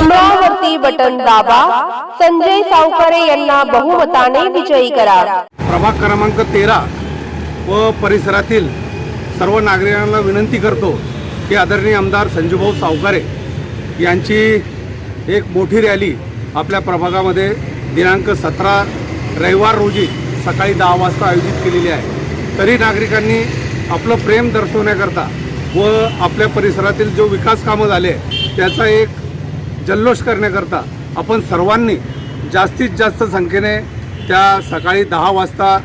कमळावरती button दाबा. संजय सावकारे यांना बहुमताने विजयी करा. प्रभाग क्रमांक तेरा व परिसरातील सर्व नागरिकांना विनंती करतो की आदरणीय आमदार संजूभाऊ सावकारे यांची एक मोठी रॅली आपल्या प्रभागामध्ये दिनांक सतरा रविवार रोजी सकाळी दहा वाजता आयोजित केलेली आहे. तरी नागरिकांनी आपलं प्रेम दर्शवण्याकरता व आपल्या परिसरातील जो विकास कामं झाले त्याचा एक जल्लोष करण्याकरता आपण सर्वांनी जास्तीत जास्त संख्येने त्या सकाळी दहा वाजता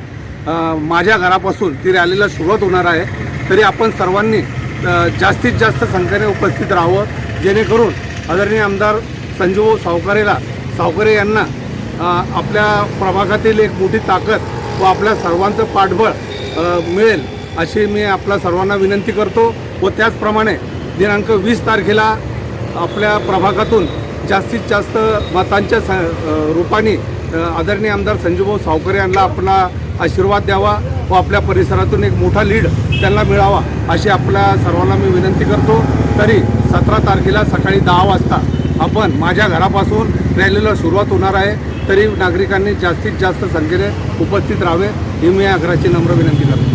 माझ्या घरापासून ती रॅलीला सुरुवात होणार आहे. तरी आपण सर्वांनी जास्तीत जास्त संख्येने उपस्थित राहावं. जेणेकरून आदरणीय आमदार संजूभाऊ सावकारेला सावकारे यांना आपल्या प्रभागातील एक मोठी ताकद व आपल्या सर्वांचं पाठबळ मिळेल अशी मी आपल्या सर्वांना विनंती करतो. व त्याचप्रमाणे दिनांक वीस तारखेला आपल्या प्रभागातून जास्तीत जास्त मतांच्या स रूपाने आदरणीय आमदार संजूभाऊ सावकर यांना आपला आशीर्वाद द्यावा व आपल्या परिसरातून एक मोठा लीड त्यांना मिळावा अशी आपल्या सर्वांना मी विनंती करतो. तरी सतरा तारखेला सकाळी दहा वाजता आपण माझ्या घरापासून रॅलीला सुरुवात होणार आहे. तरी नागरिकांनी जास्तीत जास्त संख्येने उपस्थित राहावे ही मी आग्रहाची नम्र विनंती करतो.